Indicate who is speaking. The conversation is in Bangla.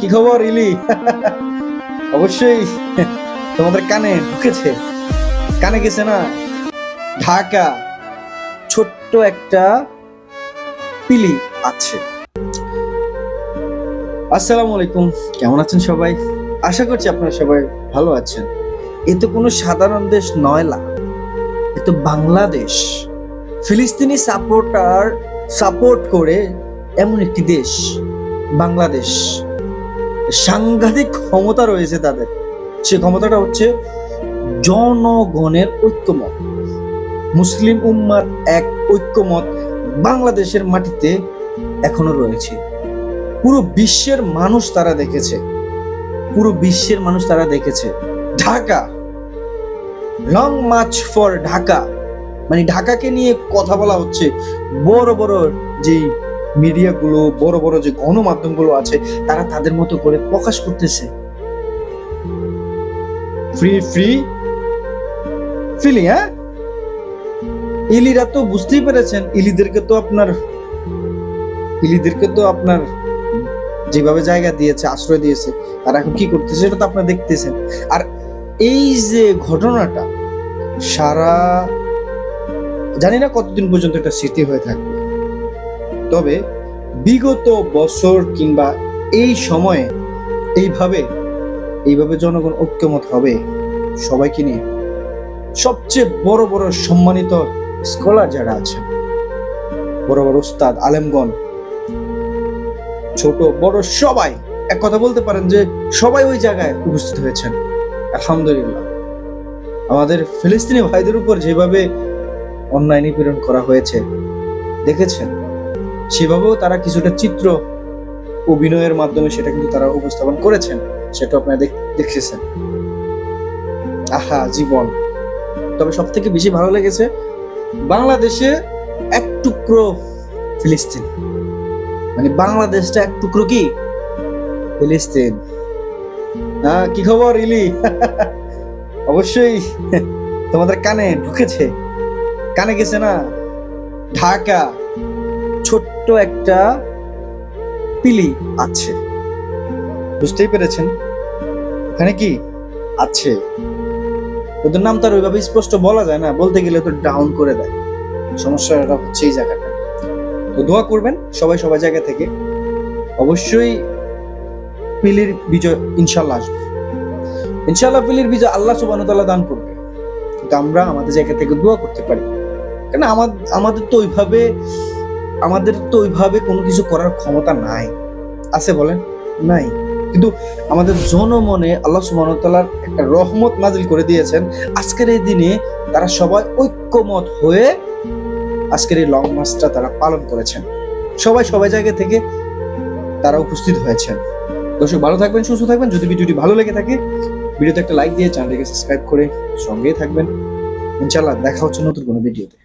Speaker 1: কি খবর, ইলি? অবশ্যই। তোমাদের কানে ঢুকেছে। কানে গেছে না? ঢাকা ছোট্ট একটা পিলি আছে। আসসালামু আলাইকুম। কেমন আছেন সবাই? আশা করছি আপনারা সবাই ভালো আছেন। এ তো কোনো সাধারণ দেশ নয়লা এ তো বাংলাদেশ। ফিলিস্তিনি সাপোর্টার সাপোর্ট করে এমন একটি দেশ, বাংলাদেশ। সাংঘাতিক ক্ষমতা রয়েছে তাদের। সে ক্ষমতাটা হচ্ছে জনগণের ঐক্যমত। মুসলিম উম্মার এক ঐক্যমত বাংলাদেশের মাটিতে এখনও রয়েছে। পুরো বিশ্বের মানুষ তারা দেখেছে। পুরো বিশ্বের মানুষ তারা দেখেছে। Dhaka long march for Dhaka. মানে ঢাকাকে নিয়ে কথা বলা হচ্ছে। বড় বড় যে মিডিয়াগুলো, বড় বড় যে গণমাধ্যমগুলো আছে, তারা তাদের মতো করে প্রকাশ করতেছে। ফ্রি ফ্রি ফিলিং হ্যাঁ? ইলিরা তো বুঝতেই পেরেছেন, ইলিদেরকে তো আপনার, ইলিদেরকে তো আপনার যেভাবে জায়গা দিয়েছে, আশ্রয় দিয়েছে, তারা এখন কি করতেছে সেটা তো আপনারা দেখতেছেন। আর এই যে ঘটনাটা, সারা, জানি না কতদিন পর্যন্ত এটা স্মৃতি হয়ে থাকবে। তবে বিগত বছর কিংবা এই সময়ে এইভাবে এইভাবে জনগণ ঐক্যমত হবে সবাইকে নিয়ে। সবচেয়ে বড় বড় সম্মানিত স্কলার যারা আছেন, বড় বড় উস্তাদ, আলেমগণ, ছোট, বড় সবাই, এক কথা বলতে পারেন যে সবাই ওই জায়গায় উপস্থিত হয়েছেন। আলহামদুলিল্লাহ। আমাদের ফিলিস্তিনি ভাইদের উপর যেভাবে অন্যায় নিপীড়ন করা হয়েছে, দেখেছেন? সেভাবেও তারা কিছুটা চিত্র অভিনয়ের মাধ্যমে সেটা কিন্তু তারা উপস্থাপন করেছেন সেটা আপনারা দেখ- দেখেছেন। আহা, জীবন। তবে সব থেকে বেশি ভালো লেগেছে বাংলাদেশে এক টুকরো ফিলিস্তিন। মানে বাংলাদেশটা এক টুকরো কি? ফিলিস্তিন। হ্যাঁ কি খবর ইলি অবশ্যই তোমাদের কানে ঢুকেছে। কানে গেছে না? ঢাকা। ছোট্ট একটা পিলি আছে। বুঝতেই পেরেছেন? এখানে কি আছে? ওদের নাম তো আর ওইভাবে স্পষ্ট বলা যায় না, বলতে গেলে তো ডাউন করে দেয়। সমস্যাটা হচ্ছে এই জায়গাটা। তো দোয়া করবেন সবাই সবাই জায়গা থেকে। অবশ্যই পিলির বিজয় ইনশাল্লাহ আসবে। ইনশাল্লাহ পিলির বিজয় আল্লাহ সুবাহ দান করবে। কিন্তু আমরা আমাদের জায়গা থেকে দোয়া করতে পারি। কেন আমাদের তো ওইভাবে আমাদের তো ওইভাবে কোনো কিছু করার ক্ষমতা নাই। আছে বলেন? নাই। কিন্তু আমাদের জনমনে আল্লাহ সুবাহতাল্লার একটা রহমত নাজিল করে দিয়েছেন। আজকের এই দিনে তারা সবাই ঐক্যমত হয়ে আজকের এই লং মার্চটা তারা পালন করেছেন। সবাই সবাই জায়গা থেকে তারা উপস্থিত হয়েছেন। দর্শক, ভালো থাকবেন, সুস্থ থাকবেন। যদি ভিডিওটি ভালো লেগে থাকে, ভিডিওতে একটা লাইক দিয়ে চ্যানেলটিকে সাবস্ক্রাইব করে সঙ্গেই থাকবেন। ইনশাল্লাহ দেখা হচ্ছে নতুন কোনো ভিডিওতে।